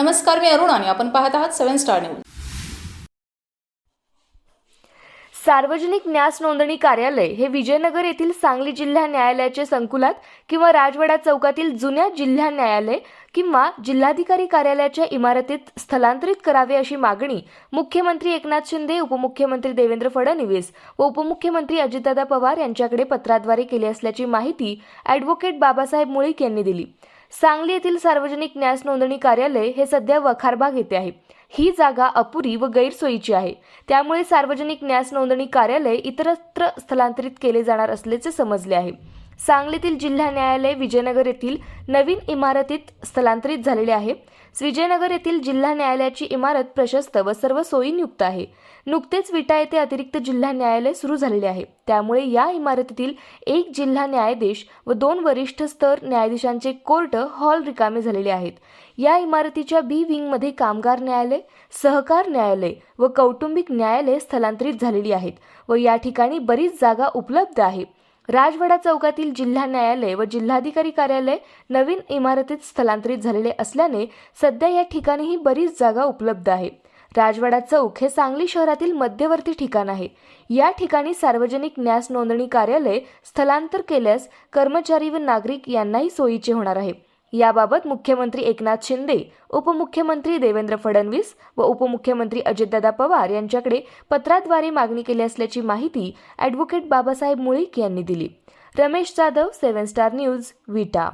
नमस्कार मी अरुण आणि आपण पाहत आहात सेव्हन स्टार न्यूज. सार्वजनिक न्यास नोंदणी कार्यालय हे विजयनगर येथील सांगली जिल्हा न्यायालयाचे संकुलात किंवा राजवाडा चौकातील जुन्या जिल्हा न्यायालय किंवा जिल्हाधिकारी कार्यालयाच्या इमारतीत स्थलांतरित करावे अशी मागणी मुख्यमंत्री एकनाथ शिंदे उपमुख्यमंत्री देवेंद्र फडणवीस व उपमुख्यमंत्री अजितदादा पवार यांच्याकडे पत्राद्वारे केली असल्याची माहिती ॲडव्होकेट बाबासाहेब मुळीक यांनी दिली. सांगली येथील सार्वजनिक न्यास नोंदणी कार्यालय हे सध्या वखारबाग येथे आहे. ही जागा अपुरी व गैरसोयीची आहे. त्यामुळे सार्वजनिक न्यास नोंदणी कार्यालय इतरत्र स्थलांतरित केले जाणार असल्याचे समजले आहे. सांगलीतील जिल्हा न्यायालय विजयनगर येथील नवीन इमारतीत स्थलांतरित झालेले आहे. विजयनगर येथील जिल्हा न्यायालयाची इमारत प्रशस्त व सर्व सोयींयुक्त आहे. नुकतेच विटा येथे अतिरिक्त जिल्हा न्यायालय सुरू झालेले आहे. त्यामुळे या इमारतीतील एक जिल्हा न्यायाधीश व दोन वरिष्ठ स्तर न्यायाधीशांचे कोर्ट हॉल रिकामे झालेले आहेत. या इमारतीच्या बी विंगमध्ये कामगार न्यायालय सहकार न्यायालय व कौटुंबिक न्यायालय स्थलांतरित झालेली आहेत व या ठिकाणी बरीच जागा उपलब्ध आहे. राजवाडा चौकातील जिल्हा न्यायालय व जिल्हाधिकारी कार्यालय नवीन इमारतीत स्थलांतरित झालेले असल्याने सध्या या ठिकाणीही बरीच जागा उपलब्ध आहे. राजवाडा चौक हे सांगली शहरातील मध्यवर्ती ठिकाण आहे. या ठिकाणी सार्वजनिक न्यास नोंदणी कार्यालय स्थलांतर केल्यास कर्मचारी व नागरिक यांनाही सोयीचे होणार आहे. याबाबत मुख्यमंत्री एकनाथ शिंदे उपमुख्यमंत्री देवेंद्र फडणवीस व उपमुख्यमंत्री अजितदादा पवार यांच्याकडे पत्राद्वारे मागणी केली असल्याची माहिती ॲडव्होकेट बाबासाहेब मुळीक यांनी दिली. Ramesh Jadhav seven star news Vita.